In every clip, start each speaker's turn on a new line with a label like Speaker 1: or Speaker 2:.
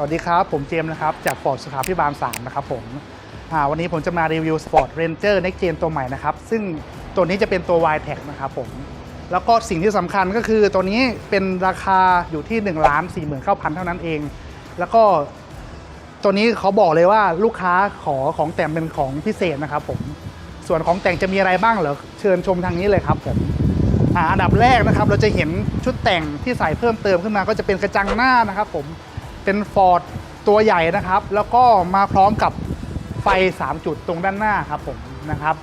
Speaker 1: สวัสดีครับ ผมเจมส์นะครับ จากฟอร์ดสุขาพิบาล3นะครับผมวันนี้ผมจะมารีวิว Sport Ranger Next Gen ตัวใหม่นะครับ ซึ่งตัวนี้จะเป็นตัว y t e c นะครับผม แล้วก็สิ่งที่สำคัญก็คือตัวนี้เป็นราคาอยู่ที่1ล้าน4 9 0 0 0 เท่านั้นเอง แล้วก็ตัวนี้เขาบอกเลยว่าลูกค้าขอของแต่งเป็นของพิเศษนะครับผม ส่วนของแต่งจะมีอะไรบ้างเหรอ เชิญชมทางนี้เลยครับผมอันดับแรกนะครับเราจะเห็นชุดแต่งที่ใส่เพิ่มเติมขึ้นมาก็จะเป็นกระจังหน้านะครับผม เป็นฟอร์ดตัวใหญ่นะครับ แล้วก็มาพร้อมกับไฟ 3 จุดตรงด้านหน้าครับผมนะครับ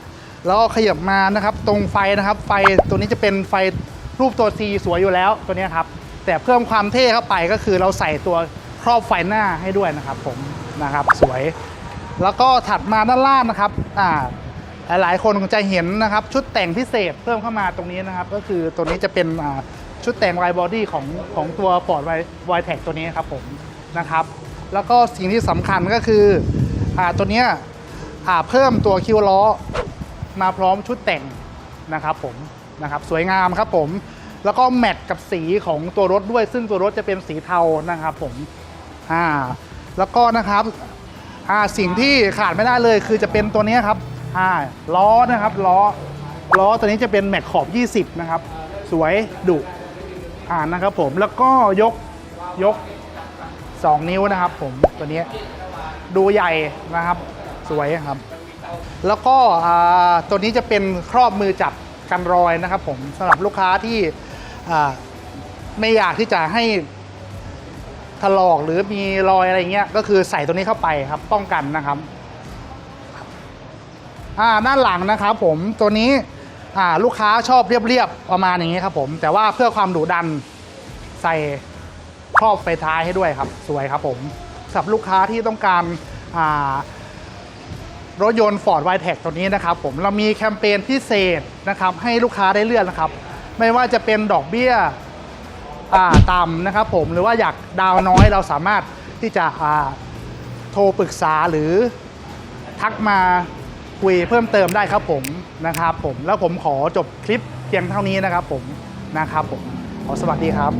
Speaker 1: แล้วก็ขยับมานะครับตรงไฟนะครับ ไฟตัวนี้จะเป็นไฟรูปตัว C สวยอยู่แล้วตัวนี้ครับ แต่เพิ่มความเท่เข้าไปก็คือเราใส่ตัวครอบไฟหน้าให้ด้วยนะครับผมนะครับสวย แล้วก็ถัดมาด้านล่างนะครับอ่าหลายๆคนคงจะเห็นนะครับ ชุดแต่งพิเศษเพิ่มเข้ามาตรงนี้นะครับ ก็คือตัวนี้จะเป็นชุดแต่งไวบอดี้ของของตัว Ford w i t e c ตัวนี้ครับผม นะครับ แล้วก็สิ่งที่สำคัญก็คืออตัวเนี้ยเพิ่มตัวคิวล้อมาพร้อมชุดแต่งนะครับผมนะครับสวยงามครับผมแล้วก็แมทกับสีของตัวรถด้วย ซึ่งตัวรถจะเป็นสีเทานะครับผมอ่าแล้วก็นะครับอ่าสิ่งที่ขาดไม่ได้เลยคือจะเป็นตัวนี้ครับอ่าล้อนะครับล้อล้อตัวนี้จะเป็นแม็กขอบ 20 นะครับ สวยดุอ่านะครับผมแล้วก็ยกยก 2 นิ้วนะครับ ผมตัวนี้ดูใหญ่นะครับ สวยครับ แล้วก็ตัวนี้จะเป็นครอบมือจับกันรอยนะครับ ผมสำหรับลูกค้าที่ไม่อยากที่จะให้ถลอกหรือมีรอยอะไรเงี้ยก็คือใส่ตัวนี้เข้าไปครับ ป้องกันนะครับอ่าด้านหลังนะครับ ผมตัวนี้อ่าลูกค้าชอบเรียบๆประมาณอย่างนี้ครับ ผม แต่ว่าเพื่อความดุดันใส่ ครอบไฟท้ายให้ด้วยครับ สวยครับผมสำหรับลูกค้าที่ต้องการารถยนต์ Ford w i t e c ตัวนี้นะครับผมเรามีแคมเปญพิเศษนะครับให้ลูกค้าได้เลือกนะครับ ไม่ว่าจะเป็นดอกเบี้ยต่ำนะครับผมหรือว่าอยากดาวน้อยเราสามารถที่จะโทรปรึกษาหรือทักมาคุยเพิ่มเติมได้ครับผมนะครับผมแล้วผมขอจบคลิปเพียงเท่านี้นะครับผมนะครับผมขอสวัสดีครับ